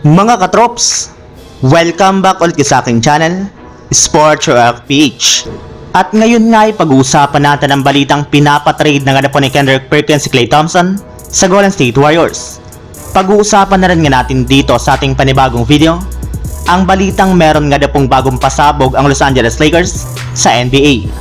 Mga katrops, welcome back ulit sa aking channel, Sports Rock PH. At ngayon nga ay pag-uusapan natin ang balitang pinapatrade ng ano po ni Kendrick Perkins si Klay Thompson sa Golden State Warriors. Pag-uusapan na rin nga natin dito sa ating panibagong video, ang balitang meron nga na pong bagong pasabog ang Los Angeles Lakers sa NBA.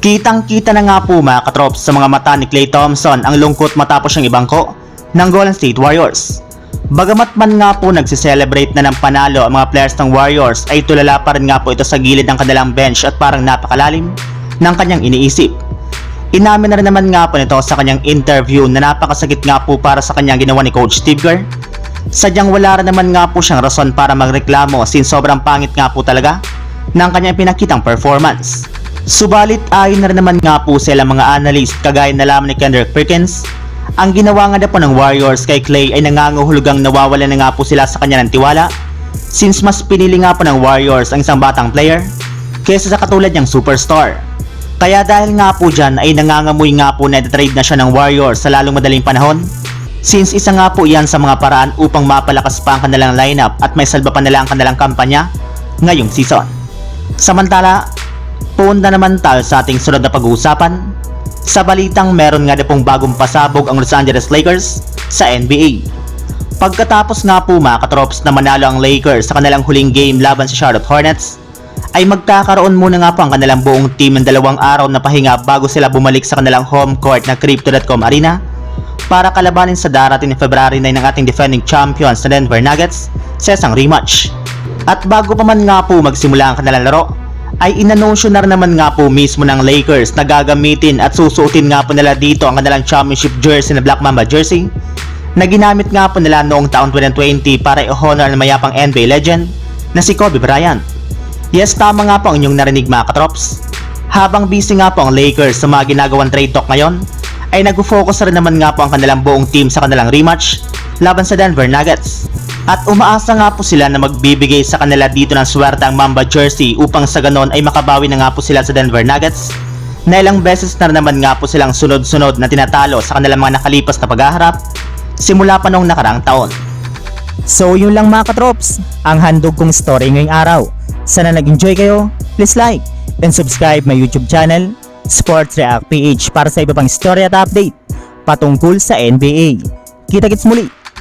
Kitang-kita na nga po mga katrops sa mga mata ni Klay Thompson ang lungkot matapos siyang ibangko ng Golden State Warriors. Bagamat man nga po nagsiselebrate na ng panalo ang mga players ng Warriors ay tulala pa rin nga po ito sa gilid ng kanilang bench at parang napakalalim ng kanyang iniisip. Inamin na rin naman nga po nito sa kanyang interview na napakasakit nga po para sa kanyang ginawa ni Coach Steve Kerr. Sadyang wala rin naman nga po siyang rason para magreklamo since sobrang pangit nga po talaga ng kanyang pinakitang performance. Subalit ayon na rin naman nga po sila mga analyst kagaya na lamang ni Kendrick Perkins, ang ginawa nga na po ng Warriors kay Clay ay nangangahulugang nawawala na nga po sila sa kanya ng tiwala since mas pinili nga po ng Warriors ang isang batang player kaysa sa katulad niyang superstar. Kaya dahil nga po dyan ay nangangamoy nga po na trade na siya ng Warriors sa lalong madaling panahon since isa nga po iyan sa mga paraan upang mapalakas pa ang kanilang lineup at may salba pa nila ang kanilang kampanya ngayong season. Samantala, punta naman tayo sa ating sunod na pag-uusapan. Sa balitang meron nga na pong bagong pasabog ang Los Angeles Lakers sa NBA. Pagkatapos nga po mga katrops na manalo ang Lakers sa kanilang huling game laban sa Charlotte Hornets, ay magkakaroon muna nga po ang kanilang buong team ng dalawang araw na pahinga bago sila bumalik sa kanilang home court na Crypto.com Arena para kalabanin sa darating ni February 9 ng ating defending champions na Denver Nuggets sa isang rematch. At bago pa man nga po magsimula ang kanilang laro, ay inanunsyo naman nga po mismo ng Lakers na gagamitin at susuotin nga po nila dito ang kanilang championship jersey na Black Mamba jersey na ginamit nga po nila noong taong 2020 para i-honor ang mayapang NBA legend na si Kobe Bryant. Yes, tama nga po ang inyong narinig mga katrops. Habang busy nga po ang Lakers sa mga ginagawang trade talk ngayon, ay nag-focus rin naman nga po ang kanilang buong team sa kanilang rematch laban sa Denver Nuggets. At umaasa nga po sila na magbibigay sa kanila dito ng swerte ang Mamba jersey upang sa ganon ay makabawi na nga po sila sa Denver Nuggets na ilang beses na naman nga po silang sunod-sunod na tinatalo sa kanilang mga nakalipas na paghaharap simula pa noong nakaraang taon. So yun lang mga katrops, ang handog kong story ngayong araw. Sana nag-enjoy kayo, please like and subscribe my YouTube channel, Sports React PH para sa iba pang story at update patungkol sa NBA. Kita-kits muli